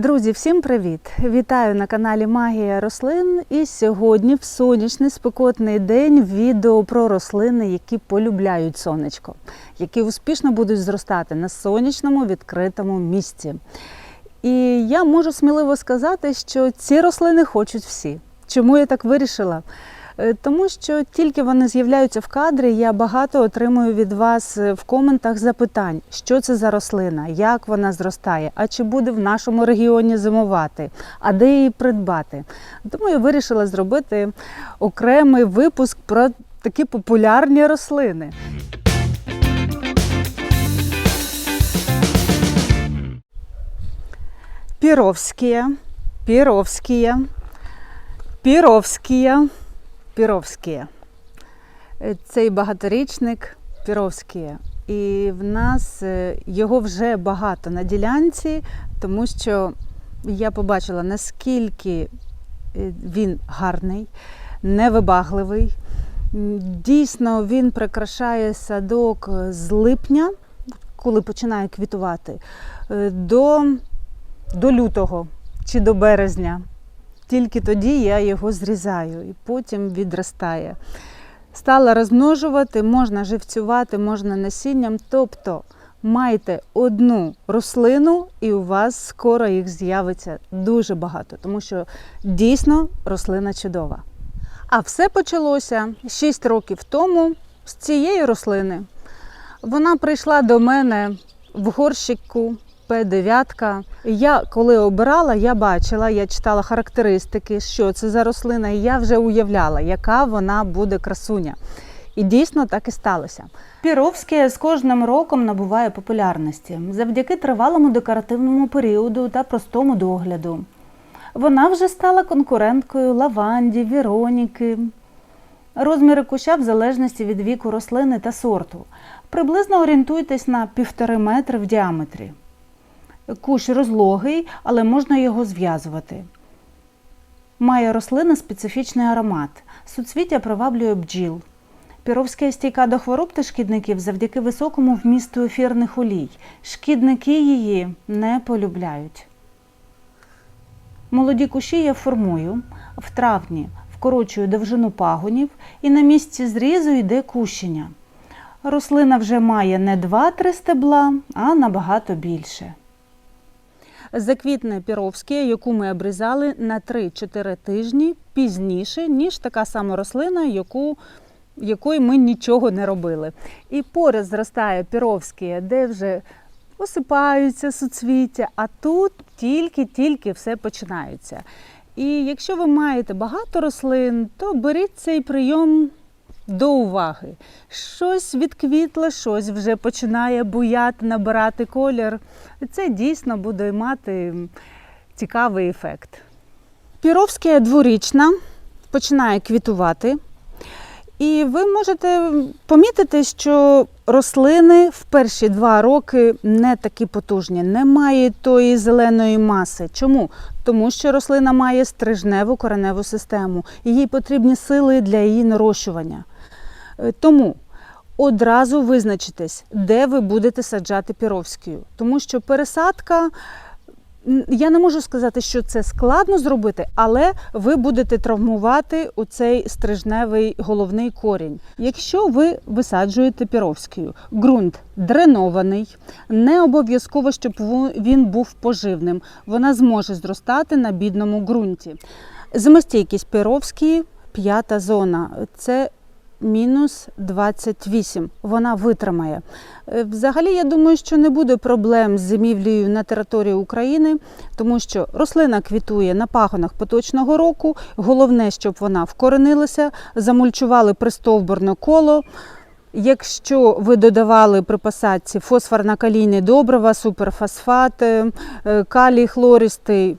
Друзі, всім привіт! Вітаю на каналі Магія рослин. І сьогодні, в сонячний спекотний день, відео про рослини, які полюбляють сонечко, які успішно будуть зростати на сонячному відкритому місці. І я можу сміливо сказати, що ці рослини хочуть всі. Чому я так вирішила? Е, Тому що тільки вони з'являються в кадрі, я багато отримую від вас е, в коментах запитань, що це за рослина, як вона зростає, а чи буде в нашому регіоні зимувати, а де її придбати. Тому я вирішила зробити окремий випуск про такі популярні рослини. Піровськія, піровськія, піровськія. Піровські. Цей багаторічник Піровські. І в нас е, його вже багато на ділянці, тому що я побачила, наскільки е, він гарний, невибагливий. Дійсно, він прикрашає садок з липня, коли починає квітувати, е, до, до лютого чи до березня. Тільки тоді я його зрізаю і потім відростає. Стала розмножувати, можна живцювати, можна насінням. Тобто майте одну рослину, і у вас скоро їх з'явиться дуже багато, тому що дійсно рослина чудова. А все почалося 6 років тому з цієї рослини. Вона прийшла до мене в горщику П9. Я коли обирала, я бачила, я читала характеристики, що це за рослина, і я вже уявляла, яка вона буде красуня. І дійсно так і сталося. Піровське з кожним роком набуває популярності завдяки тривалому декоративному періоду та простому догляду. Вона вже стала конкуренткою лаванді, віроніки. Розміри куща в залежності від віку рослини та сорту. Приблизно орієнтуйтесь на півтори метри в діаметрі. Кущ розлогий, але можна його зв'язувати. Має рослина специфічний аромат. Суцвіття приваблює бджіл. Піровська стійка до хвороб та шкідників завдяки високому вмісту ефірних олій. Шкідники її не полюбляють. Молоді кущі я формую. В травні вкорочую довжину пагонів і на місці зрізу йде кущення. Рослина вже має не 2-3 стебла, а набагато більше. Заквітне піровське, яку ми обрізали на 3-4 тижні пізніше, ніж така сама рослина, яку, якої ми нічого не робили. І поряд зростає піровське, де вже осипаються суцвіття, а тут тільки-тільки все починається. І якщо ви маєте багато рослин, то беріть цей прийом до уваги. Щось відквітло, щось вже починає буяти, набирати колір. Це дійсно буде мати цікавий ефект. Піровська дворічна починає квітувати. І ви можете помітити, що рослини в перші два роки не такі потужні, немає тої зеленої маси. Чому? Тому що рослина має стрижневу кореневу систему, і їй потрібні сили для її нарощування. Е, Тому одразу визначитесь, де ви будете саджати піровською. Тому що пересадка, я не можу сказати, що це складно зробити, але ви будете травмувати оцей стрижневий головний корінь. Якщо ви висаджуєте піровською, ґрунт дренований, не обов'язково, щоб він був поживним. Вона зможе зростати на бідному ґрунті. Зимостійкість піровської п'ята зона. Це мінус 28. Вона витримає. Е, Взагалі, я думаю, що не буде проблем з зимівлею на території України, тому що рослина квітує на пагонах поточного року. Головне, щоб вона вкоренилася, замульчували пристовбурне коло. Якщо ви додавали при посадці фосфорно-калійні добрива, суперфосфат, е, е, калій хлористий,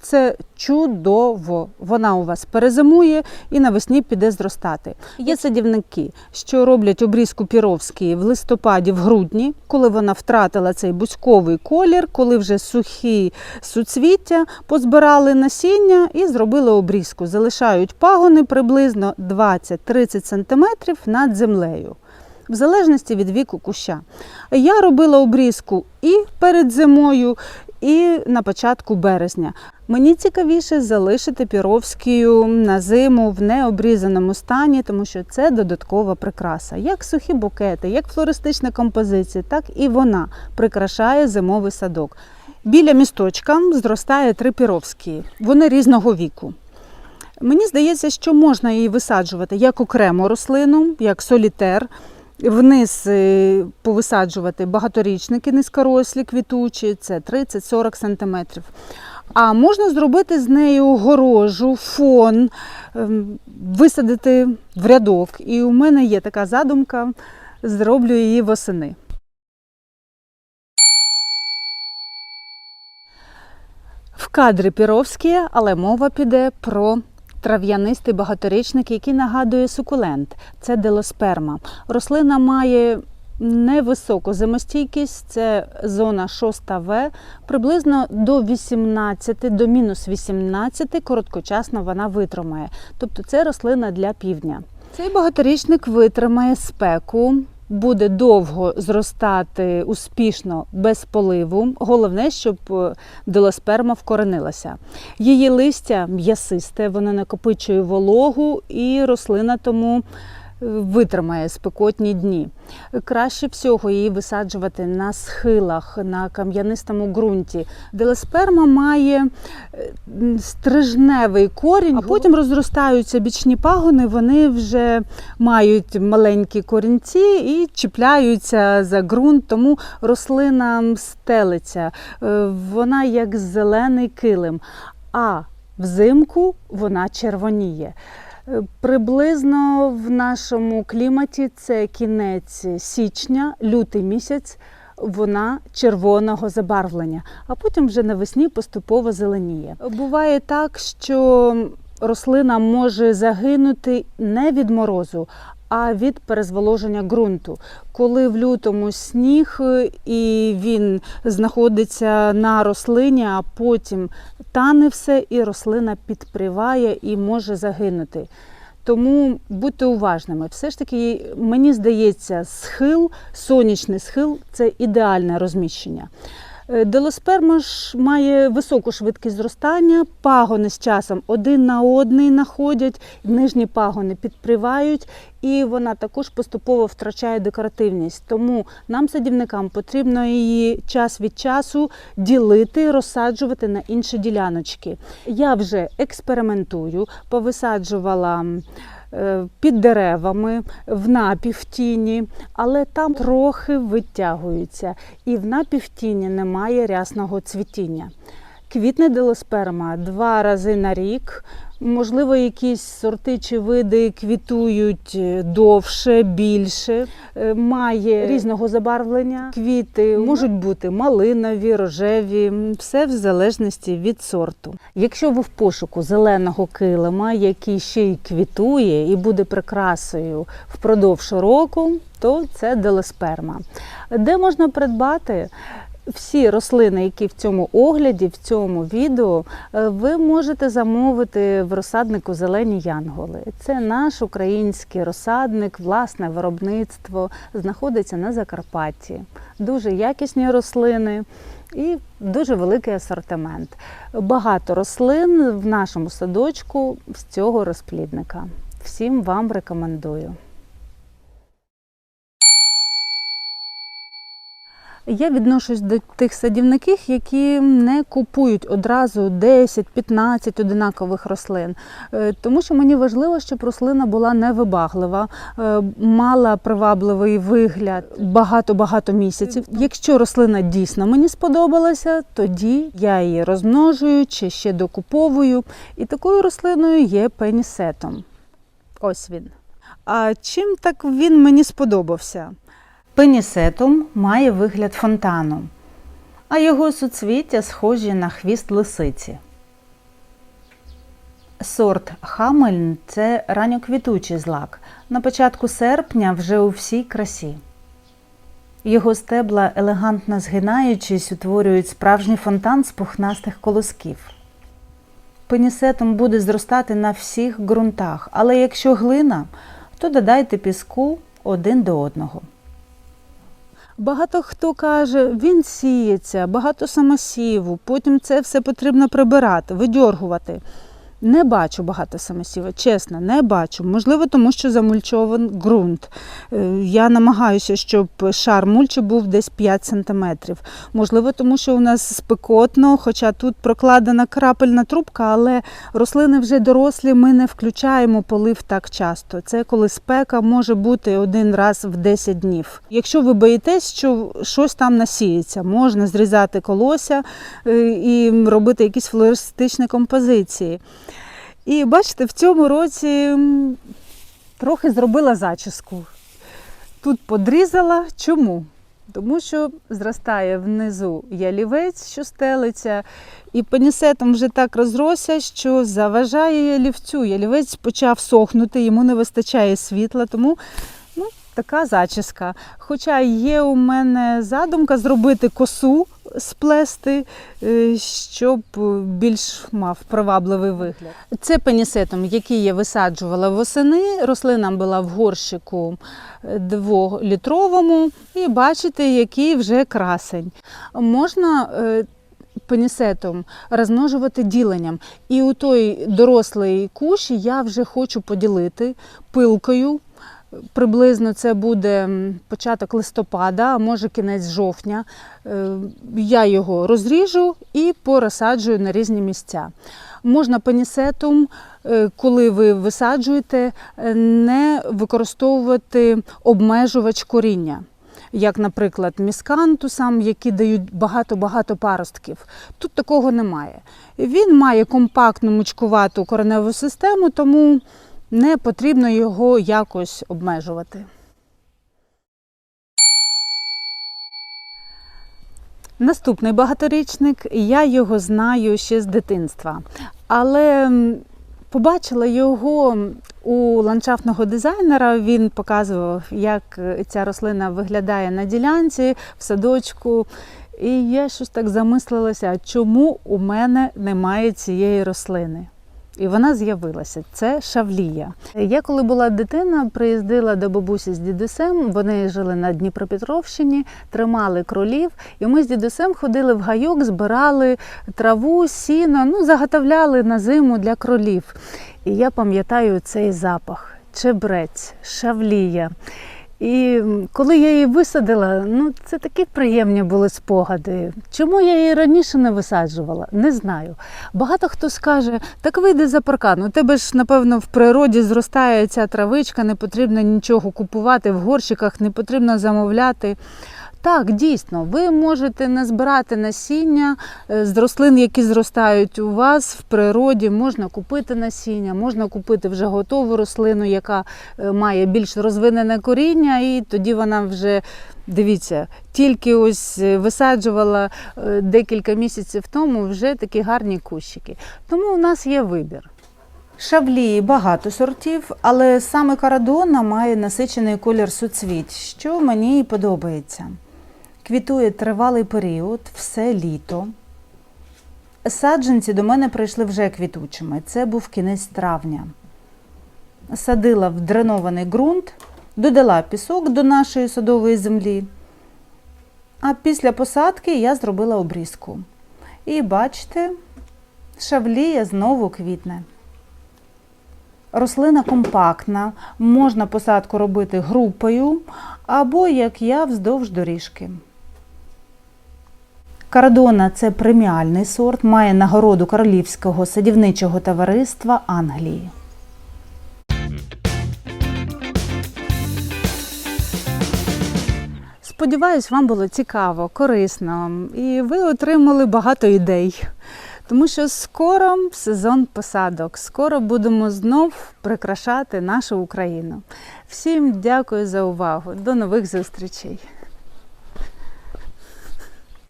це чудово. Вона у вас перезимує і навесні піде зростати. Є садівники, що роблять обрізку піровської в листопаді, в грудні, коли вона втратила цей бузьковий колір, коли вже сухі суцвіття, позбирали насіння і зробили обрізку. Залишають пагони приблизно 20-30 см над землею. В залежності від віку куща. Я робила обрізку і перед зимою, і на початку березня. Мені цікавіше залишити піровськію на зиму в необрізаному стані, тому що це додаткова прикраса. Як сухі букети, як флористична композиція, так і вона прикрашає зимовий садок. Біля місточка зростає три піровські. Вони різного віку. Мені здається, що можна її висаджувати як окрему рослину, як солітер. Вниз е, повисаджувати багаторічники низькорослі, квітучі, це 30-40 см. А можна зробити з нею горожу, фон, ем, висадити в рядок. І у мене є така задумка, зроблю її восени. В кадрі Піровські, але мова піде про трав'янистий багаторічник, який нагадує сукулент. Це делосперма. Рослина має невисоку зимостійкість, це зона 6В, приблизно до 18, до мінус 18, короткочасно вона витримає. Тобто це рослина для півдня. Цей багаторічник витримає спеку, буде довго зростати успішно без поливу. Головне, щоб дилосперма делосперма вкоренилася. Її листя м'ясисте, воно накопичує вологу, і рослина тому е, витримає спекотні дні. Краще всього її висаджувати на схилах, на кам'янистому ґрунті. Делосперма має е, стрижневий корінь, а потім розростаються бічні пагони, вони вже мають маленькі корінці і чіпляються за ґрунт, тому рослина стелиться. Е, Вона як зелений килим. А взимку вона червоніє. Приблизно в нашому кліматі це кінець січня, лютий місяць. Вона червоного забарвлення, а потім вже навесні поступово зеленіє. Буває так, що рослина може загинути не від морозу, а від перезволоження ґрунту. Коли в лютому сніг е, і він знаходиться на рослині, а потім тане все, і рослина підприває і може загинути. Тому будьте уважними. Все ж таки, мені здається, схил, сонячний схил це ідеальне розміщення. Е, Делосперма ж має високу швидкість зростання, пагони з часом один на одний находять, нижні пагони підпривають, і вона також поступово втрачає декоративність. Тому нам, садівникам, потрібно її час від часу ділити, розсаджувати на інші діляночки. Я вже експериментую, повисаджувала. Е, Під деревами, в напівтіні, але там трохи витягуються, і в напівтіні немає рясного цвітіння. Квітне делосперма два рази на рік. Можливо, якісь сорти чи види квітують е, довше, більше, Е, має різного забарвлення. Квіти можуть бути малинові, рожеві, все в залежності від сорту. Якщо ви в пошуку зеленого килима, який ще й квітує і буде прикрасою впродовж року, то це делосперма. Де можна придбати? Всі рослини, які в цьому огляді, в цьому відео, е, ви можете замовити в розсаднику Зелені Янголи. Це наш український розсадник, власне виробництво, знаходиться на Закарпатті. Дуже якісні рослини і дуже великий асортимент. Багато рослин в нашому садочку з цього розплідника. Всім вам рекомендую. Я відношусь до тих садівників, які не купують одразу 10-15 одинакових рослин, Е, тому що мені важливо, щоб рослина була невибаглива, е, мала привабливий вигляд багато-багато місяців. Якщо рослина дійсно мені сподобалася, тоді я її розмножую чи ще докуповую. І такою рослиною є пенісетом. Ось він. А чим так він мені сподобався? Пенісетум має вигляд фонтану, а його суцвіття схожі на хвіст лисиці. Сорт Хамельн це ранньоквітучий злак. На початку серпня вже у всій красі. Його стебла, елегантно згинаючись, утворюють справжній фонтан з пухнастих колосків. Пенісетум буде зростати на всіх ґрунтах, але якщо глина, то додайте піску один до одного. Багато хто каже, він сіється, багато самосіву, потім це все потрібно прибирати, видьоргувати. Не бачу багато самосіва, чесно, не бачу. Можливо, тому що замульчований ґрунт. Е, Я намагаюся, щоб шар мульчі був десь 5 см. Можливо, тому що у нас спекотно, хоча тут прокладена крапельна трубка, але рослини вже дорослі, ми не включаємо полив так часто. Це коли спека може бути один раз в 10 днів. Якщо ви боїтесь, що щось там насіється, можна зрізати колося е, і робити якісь флористичні композиції. І бачите, в цьому році трохи зробила зачіску. Тут подрізала. Чому? Тому що зростає внизу ялівець, що стелиться, і пенісетом вже так розросся, що заважає ялівцю. Ялівець почав сохнути, йому не вистачає світла, тому така зачіска. Хоча є у мене задумка зробити косу, сплести, е, щоб більш мав привабливий вигляд. Це пенісетом, який я висаджувала восени. Рослина була в горщику е, дволітровому, і бачите, який вже красень. Можна е, пенісетом розмножувати діленням. І у той дорослий кущ я вже хочу поділити пилкою. Приблизно це буде початок листопада, а може кінець жовтня. Е, Я його розріжу і порозсаджую на різні місця. Можна пенісетум, е, коли ви висаджуєте, е, не використовувати обмежувач коріння. Як, наприклад, міскантусам, які дають багато-багато паростків. Тут такого немає. Він має компактну мучкувату кореневу систему, тому не потрібно його якось обмежувати. Наступний багаторічник, я його знаю ще з дитинства, але побачила його у ландшафтного дизайнера. Він показував, як е, ця рослина виглядає на ділянці, в садочку. І я щось так замислилася, чому у мене немає цієї рослини. І вона з'явилася. Це шавлія. Я, коли була дитина, приїздила до бабусі з дідусем. Вони жили на Дніпропетровщині, тримали кролів, і ми з дідусем ходили в гайок, збирали траву, сіно, ну заготовляли на зиму для кролів. І я пам'ятаю цей запах: чебрець, шавлія. І коли я її висадила, ну це такі приємні були спогади. Чому я її раніше не висаджувала? Не знаю. Багато хто скаже, так вийди за паркан. У тебе ж, напевно, в природі зростає ця травичка, не потрібно нічого купувати в горщиках, не потрібно замовляти. Так, дійсно, ви можете назбирати насіння е, з рослин, які зростають у вас в природі. Можна купити насіння, можна купити вже готову рослину, яка е, має більш розвинене коріння, і тоді вона вже. Дивіться, тільки ось е, висаджувала декілька місяців тому вже такі гарні кущики. Тому у нас є вибір. Шавлії багато сортів, але саме карадона має насичений колір суцвіть, що мені і подобається. Квітує тривалий період, все літо. Саджанці до мене прийшли вже квітучими. Це був кінець травня. Садила в дренований ґрунт, додала пісок до нашої садової землі. А після посадки я зробила обрізку. І бачите, шавлія знову квітне. Рослина компактна, можна посадку робити групою або, як я, вздовж доріжки. Кардона це преміальний сорт, має нагороду Королівського садівничого товариства Англії. Сподіваюсь, вам було цікаво, корисно, і ви отримали багато ідей. Тому що скоро сезон посадок, скоро будемо знов прикрашати нашу Україну. Всім дякую за увагу. До нових зустрічей!